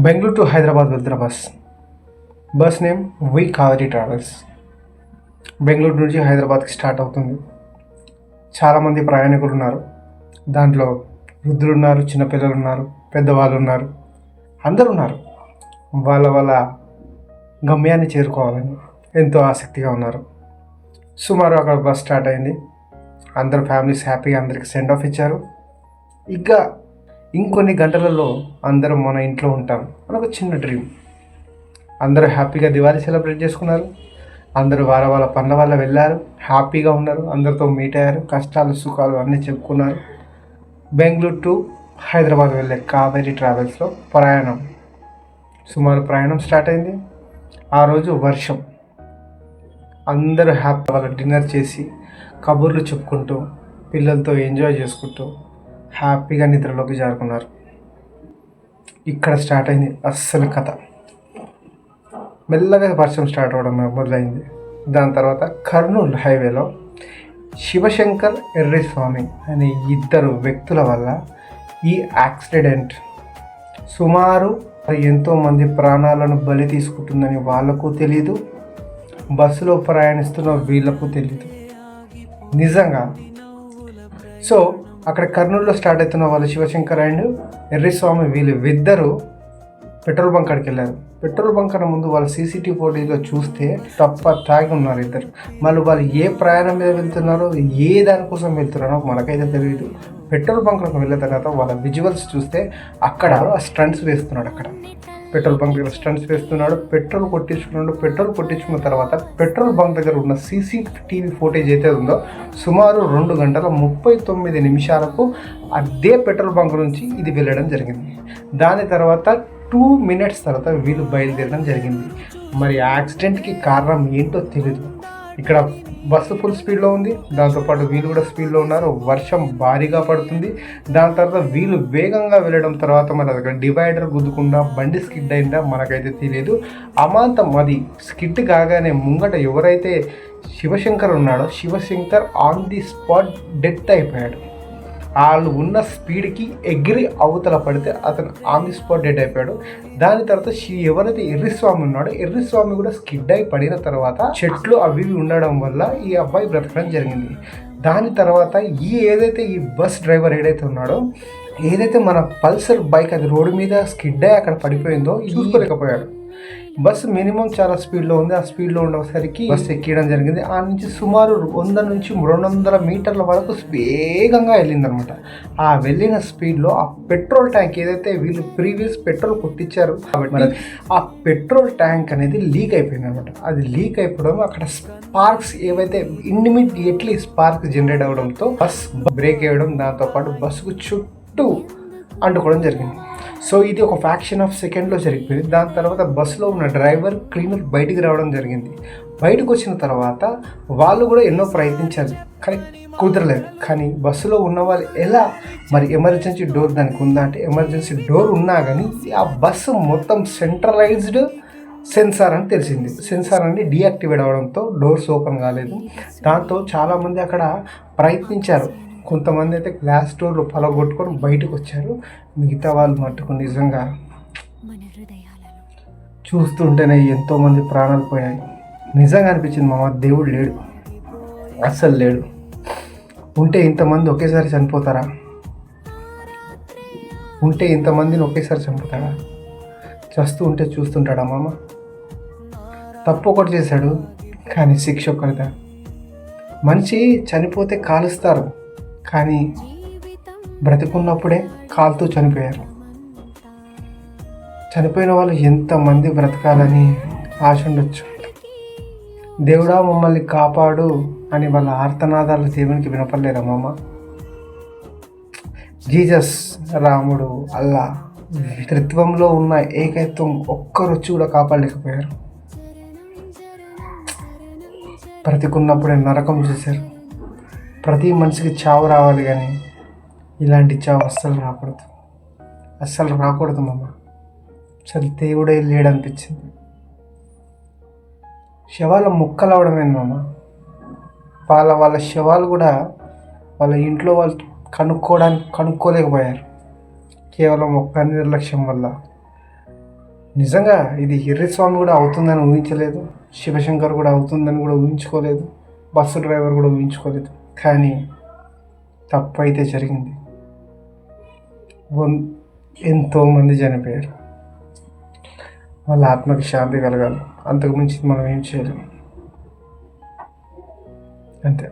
Bengaluru to Hyderabad వెళ్తున్న bus. Bus name V Kaveri travels. Bengaluru నుంచి హైదరాబాద్కి స్టార్ట్ అవుతుంది. చాలామంది ప్రయాణికులు ఉన్నారు. దాంట్లో వృద్ధులు ఉన్నారు చిన్నపిల్లలు ఉన్నారు పెద్దవాళ్ళు ఉన్నారు. అందరు ఉన్నారు. వాళ్ళ వాళ్ళ గమ్యాన్ని చేరుకోవాలని ఎంతో ఆసక్తిగా ఉన్నారు. సుమారు అక్కడ బస్ స్టార్ట్ అయింది. అందరు ఫ్యామిలీస్ హ్యాపీగా అందరికి సెండ్ ఆఫ్ ఇచ్చారు. ఇంకా ఇంకొన్ని గంటలలో అందరం మన ఇంట్లో ఉంటాం అని ఒక చిన్న డ్రీమ్ అందరూ హ్యాపీగా దివాళీ సెలబ్రేట్ చేసుకున్నారు. అందరూ వాళ్ళ వాళ్ళ పనుల వల్ల వెళ్ళారు. హ్యాపీగా ఉన్నారు. అందరితో మీట్ అయ్యారు. కష్టాలు సుఖాలు అన్నీ చెప్పుకున్నారు. బెంగళూరు టు హైదరాబాద్ వెళ్ళే కావేరీ ట్రావెల్స్లో ప్రయాణం. సుమారు ప్రయాణం స్టార్ట్ అయింది. ఆ రోజు వర్షం. అందరూ హ్యాపీ వాళ్ళ డిన్నర్ చేసి కబుర్లు చెప్పుకుంటూ పిల్లలతో ఎంజాయ్ చేసుకుంటూ హ్యాపీగా నిద్రలోకి జారుకున్నారు. ఇక్కడ స్టార్ట్ అయింది అస్సలు కథ. మెల్లగా వర్షం స్టార్ట్ అవ్వడం మొదలైంది. దాని తర్వాత కర్నూలు హైవేలో శివశంకర్ ఎర్రిస్వామి అనే ఇద్దరు వ్యక్తుల వల్ల ఈ యాక్సిడెంట్ సుమారు ఎంతోమంది ప్రాణాలను బలి తీసుకుంటుందని వాళ్ళకు తెలియదు బస్సులో ప్రయాణిస్తున్న వీళ్ళకు తెలియదు నిజంగా. సో అక్కడ కర్నూలులో స్టార్ట్ అవుతున్న వాళ్ళు శివశంకర్ అండ్ ఎర్రిస్వామి వీళ్ళు ఇద్దరు పెట్రోల్ బంక్ అక్కడికి వెళ్ళారు. పెట్రోల్ బంక్ ముందు వాళ్ళు సీసీటీవీ ఫోటోలో చూస్తే తప్ప తాగి ఉన్నారు ఇద్దరు. మళ్ళీ వాళ్ళు ఏ ప్రయాణం మీద వెళ్తున్నారో ఏ దానికోసం వెళ్తున్నారో మనకైతే తెలియదు పెట్రోల్ బంక్లోకి వెళ్ళిన తర్వాత వాళ్ళ విజువల్స్ చూస్తే అక్కడ స్టంట్స్ వేస్తున్నాడు అక్కడ. పెట్రోల్ బంక్ దగ్గర స్టంట్స్ వేస్తున్నాడు. పెట్రోల్ కొట్టించుకున్నాడు. పెట్రోల్ కొట్టించుకున్న తర్వాత పెట్రోల్ బంక్ దగ్గర ఉన్న సీసీటీవీ ఫోటేజ్ అయితే ఉందో సుమారు రెండు గంటల ముప్పై తొమ్మిది నిమిషాలకు అదే పెట్రోల్ బంక్ నుంచి ఇది వెళ్ళడం జరిగింది. దాని తర్వాత టూ మినిట్స్ తర్వాత వీళ్ళు బయలుదేరడం జరిగింది. మరి యాక్సిడెంట్కి కారణం ఏంటో తెలియదు ఇక్కడ బస్సు ఫుల్ స్పీడ్లో ఉంది. దాంతోపాటు వీళ్ళు కూడా స్పీడ్లో ఉన్నారు. వర్షం భారీగా పడుతుంది. దాని తర్వాత వీళ్ళు వేగంగా వెళ్ళడం తర్వాత మరి అక్కడ డివైడర్ గుద్దుకుండా బండి స్కిడ్ అయిందా మనకైతే తెలియదు. అమాంతం అది స్కిడ్ కాగానే ముంగట ఎవరైతే శివశంకర్ ఉన్నాడో Shivashankar on the spot death అయిపోయాడు. వాళ్ళు ఉన్న స్పీడ్కి ఎగిరి అవతల పడితే అతను ఆన్ ది స్పాట్ డెడ్ అయిపోయాడు. దాని తర్వాత షీ ఎవరైతే ఎర్రిస్వామి ఉన్నాడో ఎర్రిస్వామి కూడా స్కిడ్ అయి పడిన తర్వాత చెట్లు అవి ఉండడం వల్ల ఈ అబ్బాయి బ్రతకడం జరిగింది. దాని తర్వాత ఈ ఏదైతే ఈ బస్ డ్రైవర్ ఏదైతే ఉన్నాడో ఏదైతే మన పల్సర్ బైక్ అది రోడ్డు మీద స్కిడ్ అయి అక్కడ పడిపోయిందో చూసుకోలేకపోయాడు. బస్సు మినిమం చాలా స్పీడ్లో ఉంది. ఆ స్పీడ్లో ఉండేసరికి బస్సు ఎక్కియడం జరిగింది. ఆ నుంచి సుమారు వంద నుంచి రెండు వందల మీటర్ల వరకు వేగంగా వెళ్ళిందనమాట. ఆ వెళ్ళిన స్పీడ్లో ఆ పెట్రోల్ ట్యాంక్ ఏదైతే వీళ్ళు ప్రీవియస్ పెట్రోల్ కొట్టించారు కాబట్టి ఆ పెట్రోల్ ట్యాంక్ అనేది లీక్ అయిపోయింది అనమాట అది లీక్ అయిపోవడం అక్కడ స్పార్క్స్ ఏవైతే ఇన్నిమిడియట్లీ స్పార్క్ జనరేట్ అవడంతో బస్ బ్రేక్ వేయడం దాంతోపాటు బస్సుకు చుట్టూ అంటుకోవడం జరిగింది. సో ఇది ఒక ఫ్యాక్షన్ ఆఫ్ సెకండ్లో జరిగిపోయింది. దాని తర్వాత బస్సులో ఉన్న డ్రైవర్ క్లీనర్ బయటికి రావడం జరిగింది. బయటకు వచ్చిన తర్వాత వాళ్ళు కూడా ఎన్నో ప్రయత్నించారు. కానీ కుదరలేదు. కానీ బస్సులో ఉన్న వాళ్ళు ఎలా మరి ఎమర్జెన్సీ డోర్ దానికి ఉందా అంటే ఎమర్జెన్సీ డోర్ ఉన్నా కానీ ఆ బస్సు మొత్తం సెంట్రలైజ్డ్ సెన్సార్ అని తెలిసింది. సెన్సార్ అనేది డీయాక్టివేట్ అవడంతో డోర్స్ ఓపెన్ కాలేదు. దాంతో చాలామంది అక్కడ ప్రయత్నించారు. కొంతమంది అయితే గ్లాస్ డోర్లు పలగొట్టుకొని బయటకు వచ్చారు. మిగతా వాళ్ళు మట్టుకు నిజంగా చూస్తుంటేనే ఎంతోమంది ప్రాణాలు పోయాయి. నిజంగా అనిపించింది మామ దేవుడు లేడు. అస్సలు లేడు. ఉంటే ఇంతమంది ఒకేసారి చనిపోతారా? ఉంటే ఇంతమందిని ఒకేసారి చంపుతాడా? చస్తూ ఉంటే చూస్తుంటాడా మామ? తప్పు ఒకటి చేశాడు కానీ శిక్ష ఒకరిదా మనిషి చనిపోతే కాలుస్తారు. కానీ బ్రతికున్నప్పుడే కాలుతూ చనిపోయారు. చనిపోయిన వాళ్ళు ఎంతమంది బ్రతకాలని ఆశ ఉండొచ్చు. దేవుడా మమ్మల్ని కాపాడు అని వాళ్ళ ఆర్తనాదాలు దేవునికి వినపడలేదా మామ? జీజస్ రాముడు అల్లా త్రిత్వంలో ఉన్న ఏకైత్వం ఒక్కరొచ్చి కూడా కాపాడలేకపోయారు. బ్రతికున్నప్పుడే నరకం చేశారు. ప్రతి మనిషికి చావు రావాలి కానీ ఇలాంటి చావు అస్సలు రాకూడదు. అస్సలు రాకూడదు మామ. అసలు దేవుడే లేడనిపించింది. శవాలు ముక్కలు అవడమేంది మామ? వాళ్ళ వాళ్ళ శవాలు కూడా వాళ్ళ ఇంట్లో వాళ్ళు కనుక్కోవడానికి కనుక్కోలేకపోయారు. కేవలం ఒక్క నిర్లక్ష్యం వల్ల. నిజంగా ఇది ఎర్రిస్వామి కూడా అవుతుందని ఊహించలేదు. శివశంకర్ కూడా అవుతుందని కూడా ఊహించుకోలేదు. బస్సు డ్రైవర్ కూడా ఊహించుకోలేదు. కానీ తప్పు అయితే జరిగింది. వన్- ఎంతోమంది చనిపోయారు. వాళ్ళ ఆత్మకి శాంతి కలగాలి. అంతకు మించి మనం ఏం చేయలేము అంతే.